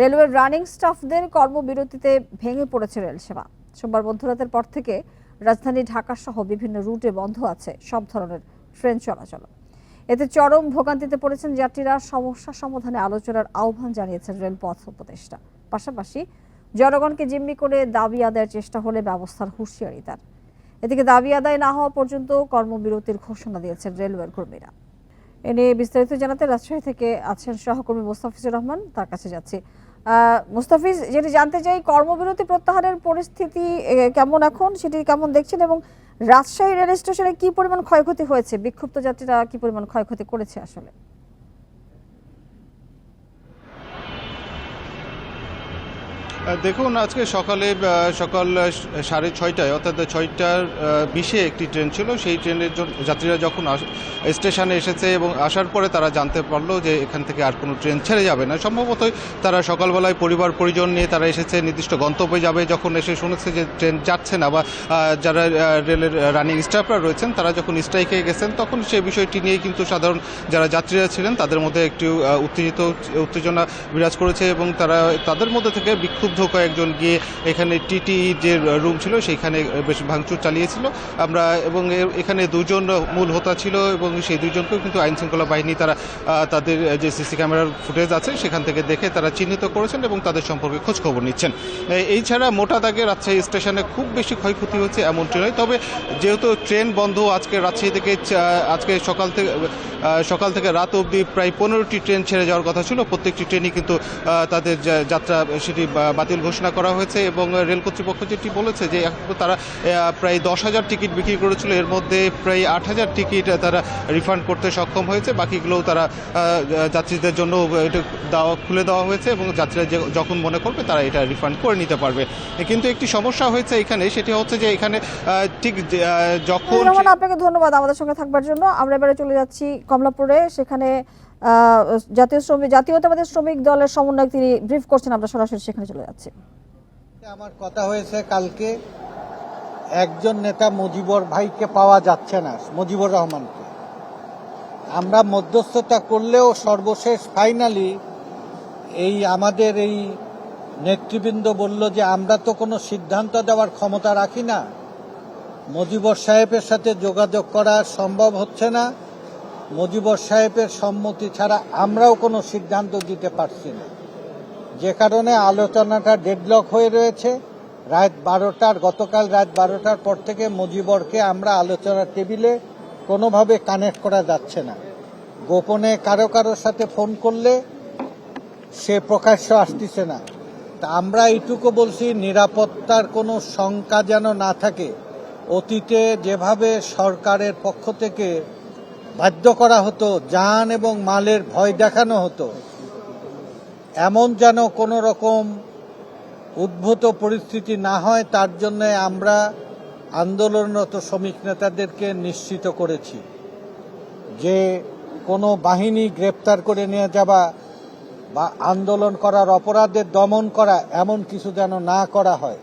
রেলওয়ের রানিং স্টাফদের কর্মবিরতিতে ভেঙে পড়েছে রেল সেবা সোমবার মধ্যরাতের পর থেকে রাজধানী ঢাকা সহ বিভিন্ন রুটে বন্ধ আছে সব ধরনের ট্রেন চলাচল। এতে চরম ভোগান্তিতে পড়েছেন যাত্রীরা। সমস্যা সমাধানে আলোচনার আহ্বান জানিয়েছেন রেলপথ উপদেষ্টা। পাশাপাশি জনগণকে জিম্মি করে দাবি আদায়ের চেষ্টা হলে ব্যবস্থার হুঁশিয়ারি তার। এদিকে দাবি আদায় না হওয়া পর্যন্ত কর্মবিরতির ঘোষণা দিয়েছেন রেলওয়ের কর্মীরা। এ নিয়ে বিস্তারিত জানাতে রাজশাহী থেকে আছেন সহকর্মী মোস্তাফিজুর রহমান। তার কাছে যাচ্ছি মুস্তাফিজ যেটি জানতে চাই, কর্মবিরতি প্রত্যাহারের পরিস্থিতি কেমন এখন? সেটি কেমন দেখছেন? এবং রাজশাহী রেল স্টেশনে কি পরিমাণ ক্ষয়ক্ষতি হয়েছে? বিক্ষুব্ধ যাত্রীরা কি পরিমাণ ক্ষয়ক্ষতি করেছে আসলে? দেখুন, আজকে সকালে সকাল সাড়ে ছয়টায়, অর্থাৎ ছয়টার বিশে একটি ট্রেন ছিল। সেই ট্রেনের যাত্রীরা যখন স্টেশনে এসেছে এবং আসার পরে তারা জানতে পারল যে এখান থেকে আর কোনো ট্রেন ছেড়ে যাবে না। সম্ভবত তারা সকালবেলায় পরিবার, পরিজন নিয়ে তারা এসেছে, নির্দিষ্ট গন্তব্যে যাবে। যখন এসে শুনেছে যে ট্রেন যাচ্ছে না বা যারা রেলের রানিং স্টাফরা রয়েছেন, তারা যখন স্ট্রাইকে গেছেন, তখন সেই বিষয়টি নিয়ে কিন্তু সাধারণ যারা যাত্রীরা ছিলেন, তাদের মধ্যে একটু উত্তেজিত, উত্তেজনা বিরাজ করেছে এবং তারা, তাদের মধ্যে থেকে বিক্ষুব্ধ কয়েকজন গিয়ে এখানে টিটি যে রুম ছিল, সেইখানে বেশ ভাঙচুর চালিয়েছিল। আমরা এবং এখানে দুজন মূল হোতা ছিল এবং সেই দুজনকেও কিন্তু আইন শৃঙ্খলা বাহিনী তারা তাদের যে সিসি ক্যামেরার ফুটেজ আছে সেখান থেকে দেখে তারা চিহ্নিত করেছেন এবং তাদের সম্পর্কে খোঁজখবর নিচ্ছেন। এই ছাড়া মোটা দাগে রাজশাহী স্টেশনে খুব বেশি ক্ষয়ক্ষতি হচ্ছে এমনটি নয়। তবে যেহেতু ট্রেন বন্ধ আজকে রাজশাহী থেকে আজকে সকাল থেকে সকাল থেকে রাত অবধি প্রায় পনেরোটি ট্রেন ছেড়ে যাওয়ার কথা ছিল। প্রত্যেকটি ট্রেনই কিন্তু তাদের যাত্রা, সেটি বাতিল ঘোষণা করা হয়েছে এবং রেল কর্তৃপক্ষ যেটি বলেছে যে তারা প্রায় দশ হাজার টিকিট বিক্রি করেছিল, এর মধ্যে প্রায় আট হাজার টিকিট তারা রিফান্ড করতে সক্ষম হয়েছে। বাকিগুলোও তারা যাত্রীদের জন্য এটা দেওয়া, খুলে দেওয়া হয়েছে এবং যাত্রীরা যখন মনে করবে তারা এটা রিফান্ড করে নিতে পারবে। কিন্তু একটি সমস্যা হয়েছে এখানে, সেটি হচ্ছে যে এখানে ঠিক যখন আপনাকে ধন্যবাদ আমাদের সঙ্গে থাকবার জন্য। আমরা এবারে চলে যাচ্ছি কমলাপুরে, সেখানে জাতীয় শ্রমিক জাতীয়তাবাদী শ্রমিক দলের সমন্বয়ক তিনি ব্রিফ করছেন, আমরা সরাসরি সেখানে চলে যাচ্ছি। আমার কথা হয়েছে কালকে, একজন নেতা মুজিবর ভাইকে পাওয়া যাচ্ছে না, মুজিবুর রহমানকে। আমরা মধ্যস্থতা করলেও সর্বশেষ ফাইনালি এই আমাদের এই নেতৃবৃন্দ বলল যে, আমরা তো কোনো সিদ্ধান্ত দেওয়ার ক্ষমতা রাখি না। মুজিবর সাহেবের সাথে যোগাযোগ করা সম্ভব হচ্ছে না। মুজিবর সাহেবের সম্মতি ছাড়া আমরাও কোনো সিদ্ধান্ত দিতে পারছি না। যে কারণে আলোচনাটা ডেডলক হয়ে রয়েছে। রাত বারোটার, গতকাল রাত বারোটার পর থেকে মুজিবরকে আমরা আলোচনার টেবিলে কোনোভাবে কানেক্ট করা যাচ্ছে না। গোপনে কারও কারোর সাথে ফোন করলে সে প্রকাশ্য আসতেছে না। তা আমরা এইটুকু বলছি, নিরাপত্তার কোনো শঙ্কা যেন না থাকে, অতীতে যেভাবে সরকারের পক্ষ থেকে বাধ্য করা হতো, যান এবং মালের ভয় দেখানো হতো। এমন যেন কোনো রকম উদ্ভূত পরিস্থিতি না হয়, তার জন্য আমরা আন্দোলনরত শ্রমিক নেতাদেরকে নিশ্চিত করেছি যে কোনো বাহিনী গ্রেপ্তার করে নিয়ে যাওয়া বা আন্দোলন করার অপরাধের দমন করা এমন কিছু যেন না করা হয়।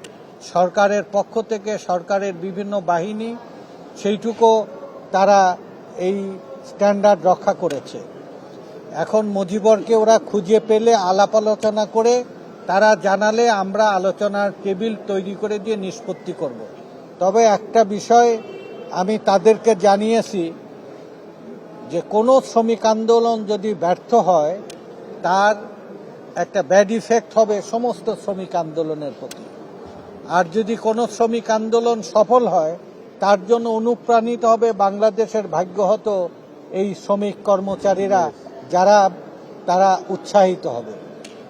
সরকারের পক্ষ থেকে সরকারের বিভিন্ন বাহিনী, সেইটুকু তারা এই স্ট্যান্ডার্ড রক্ষা করেছে। এখন মুজিবরকে ওরা খুঁজে পেলে আলাপ আলোচনা করে তারা জানালে আমরা আলোচনার টেবিল তৈরি করে দিয়ে নিষ্পত্তি করব। তবে একটা বিষয় আমি তাদেরকে জানিয়েছি যে কোনো শ্রমিক আন্দোলন যদি ব্যর্থ হয়, তার একটা ব্যাড ইফেক্ট হবে সমস্ত শ্রমিক আন্দোলনের প্রতি। আর যদি কোনো শ্রমিক আন্দোলন সফল হয় তার জন্য অনুপ্রাণিত হবে বাংলাদেশের ভাগ্যহত এই শ্রমিক কর্মচারীরা যারা, তারা উৎসাহিত হবে।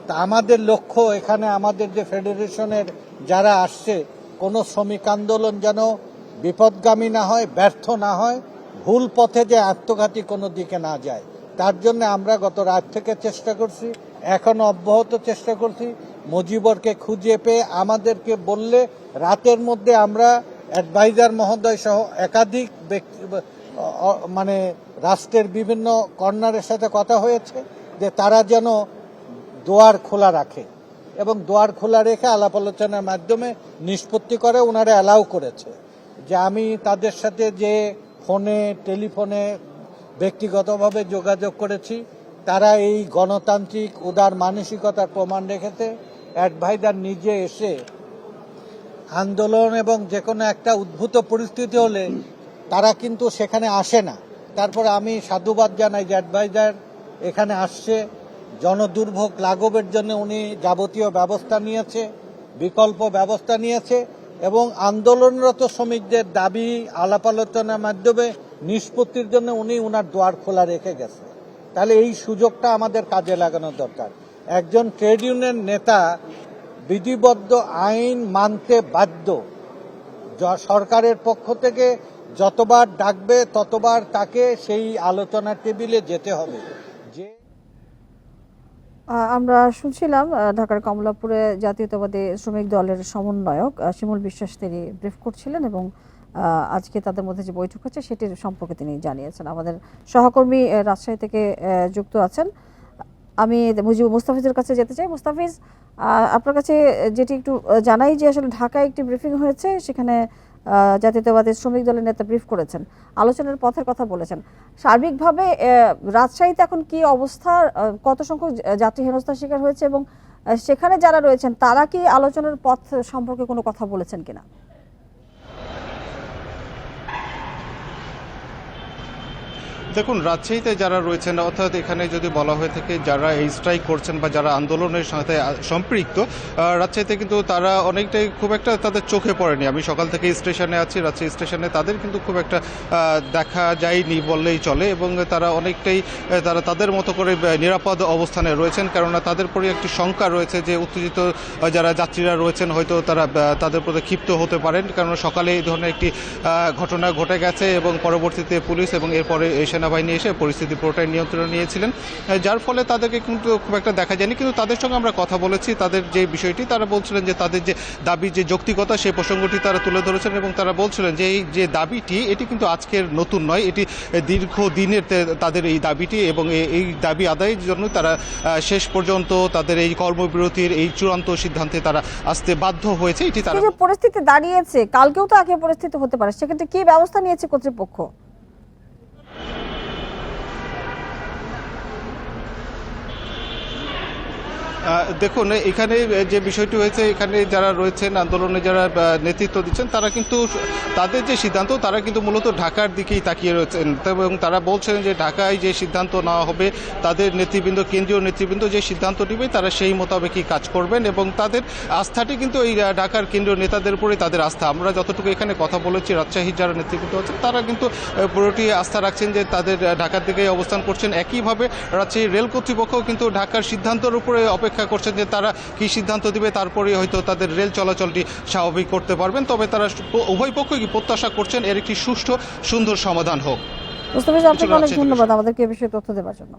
তা আমাদের লক্ষ্য এখানে আমাদের যে ফেডারেশনের যারা আসছে, কোনো শ্রমিক আন্দোলন যেন বিপদগামী না হয়, ব্যর্থ না হয়, ভুল পথে যে আত্মঘাতী কোনো দিকে না যায়, তার জন্য আমরা গত রাত থেকে চেষ্টা করছি এখনও অব্যাহত চেষ্টা করছি। মুজিবরকে খুঁজে পেয়ে আমাদেরকে বললে রাতের মধ্যে আমরা অ্যাডভাইজার মহোদয় সহ একাধিক ব্যক্তি মানে রাষ্ট্রের বিভিন্ন কর্নারের সাথে কথা হয়েছে যে তারা যেন দোয়ার খোলা রাখে এবং দোয়ার খোলা রেখে আলাপ আলোচনার মাধ্যমে নিষ্পত্তি করে ওনারা অ্যালাউ করেছে। যে আমি তাদের সাথে যে ফোনে, টেলিফোনে ব্যক্তিগতভাবে যোগাযোগ করেছি, তারা এই গণতান্ত্রিক উদার মানসিকতার প্রমাণ রেখেছে। অ্যাডভাইজার নিজে এসে আন্দোলন এবং যে কোনো একটা উদ্ভূত পরিস্থিতি হলে তারা কিন্তু সেখানে আসে না। তারপরে আমি সাধুবাদ জানাই যে অ্যাডভাইজার এখানে আসছে। জনদুর্ভোগ লাঘবের জন্য উনি যাবতীয় ব্যবস্থা নিয়েছে, বিকল্প ব্যবস্থা নিয়েছে এবং আন্দোলনরত শ্রমিকদের দাবি, আলাপ আলোচনার মাধ্যমে নিষ্পত্তির জন্য উনি উনার দ্বার খোলা রেখে গেছে। তাহলে এই সুযোগটা আমাদের কাজে লাগানো দরকার। একজন ট্রেড ইউনিয়ন নেতা বিধিবদ্ধ আইন মানতে বাধ্য। সরকারের পক্ষ থেকে যতবার ডাকবে, ততবার তাকে সেই আলোচনার টেবিলে যেতে হবে। যে আমরা শুনছিলাম ঢাকার কমলাপুরে জাতীয়তাবাদী শ্রমিক দলের সমন্বয়ক শিমুল বিশ্বাস তিনি ব্রিফ করছিলেন এবং আজকে তাদের মধ্যে যে বৈঠক হচ্ছে, সেটির সম্পর্কে তিনি জানিয়েছেন। আমাদের সহকর্মী রাজশাহী থেকে যুক্ত আছেন আমি মুজিব মুস্তাফিজের কাছে যেতে চাই। মুস্তাফিজ আপনার কাছে যেটি একটু জানাই যে আসলে ঢাকায় একটি ব্রিফিং হয়েছে সেখানে আহ, জাতীয়তাবাদী শ্রমিক দলের নেতা ব্রিফ করেছেন। আলোচনার পথের কথা বলেছেন। সার্বিকভাবে রাজশাহীতে এখন কি অবস্থা? কত সংখ্যক যাত্রী হেনস্থার শিকার হয়েছে এবং সেখানে যারা রয়েছেন তারা কি আলোচনার পথ সম্পর্কে কোনো কথা বলেছেন কিনা? দেখুন, রাজশাহীতে যারা রয়েছেন, অর্থাৎ এখানে যদি বলা হয়ে থাকে যারা এই স্ট্রাইক করছেন বা যারা আন্দোলনের সাথে সম্পৃক্ত রাজশাহীতে কিন্তু তারা অনেকটাই খুব একটা তাদের চোখে পড়েনি। আমি সকাল থেকে স্টেশনে আছি, রাজশাহী স্টেশনে তাদের কিন্তু খুব একটা দেখা যায়নি বললেই চলে এবং তারা অনেকটাই তারা তাদের মতো করে নিরাপদ অবস্থানে রয়েছেন কেননা তাদের পরে একটি শঙ্কা রয়েছে যে উত্তেজিত যারা যাত্রীরা রয়েছেন হয়তো তারা তাদের প্রতি ক্ষিপ্ত হতে পারেন। কেননা সকালে এই ধরনের একটি ঘটনা ঘটে গেছে এবং পরবর্তীতে পুলিশ এবং এরপরে এই সেনাবাহিনী এসে পরিস্থিতি পুরোটাই নিয়ন্ত্রণে নিয়েছিলেন। যার ফলে তাদেরকে কিন্তু খুব একটা দেখা যায়নি। কিন্তু তাদের সঙ্গে আমরা কথা বলেছি তাদের যে বিষয়টি তারা বলছিলেন যে তাদের যে দাবি যে যৌক্তিকতা সেই প্রসঙ্গটি তারা তুলে ধরেছেন এবং তারা বলছিলেন যে এই যে দাবিটি এটি কিন্তু আজকের নতুন নয় এটি দীর্ঘ দিনের তাদের এই দাবিটি এবং এই দাবি আদায়ের জন্য তারা শেষ পর্যন্ত তাদের এই কর্মবিরতির এই চূড়ান্ত সিদ্ধান্তে তারা আসতে বাধ্য হয়েছে। এটি তারা পরিস্থিতি দাঁড়িয়েছে কালকেও তো আগে পরিস্থিতি হতে পারে সেক্ষেত্রে কি ব্যবস্থা নিয়েছে কর্তৃপক্ষ? দেখুন, এখানে যে বিষয়টি হয়েছে, এখানে যারা রয়েছেন, আন্দোলনে যারা নেতৃত্ব দিচ্ছেন, তারা কিন্তু, তাদের যে সিদ্ধান্ত, তারা কিন্তু মূলত ঢাকার দিকেই তাকিয়ে রয়েছেন। এবং তারা বলছেন যে ঢাকায় যে সিদ্ধান্ত নেওয়া হবে, তাদের নেতৃবৃন্দ, কেন্দ্রীয় নেতৃবৃন্দ যে সিদ্ধান্ত নেবে, তারা সেই মোতাবেকই কাজ করবেন এবং তাদের আস্থাটি কিন্তু এই ঢাকার কেন্দ্রীয় নেতাদের উপরে তাদের আস্থা। আমরা যতটুকু এখানে কথা বলেছি, রাজশাহীর যারা নেতৃবৃন্দ আছেন, তারা কিন্তু পুরোটি আস্থা রাখছেন যে তাদের ঢাকার দিকেই অবস্থান করছেন। একইভাবে রাজশাহী রেল কর্তৃপক্ষ কিন্তু ঢাকার সিদ্ধান্তের উপরে অপেক্ষা করছেন যে তারা কি সিদ্ধান্ত দিবে তারপরে হয়তো তাদের রেল চলাচলটি স্বাভাবিক করতে পারবেন। তবে তারা উভয় পক্ষই কি প্রত্যাশা করছেন এর একটি সুষ্ঠু সুন্দর সমাধান হোক। মুস্তফিজ আপনাকে অনেক ধন্যবাদ আমাদেরকে এ বিষয়ে তথ্য দেওয়ার জন্য।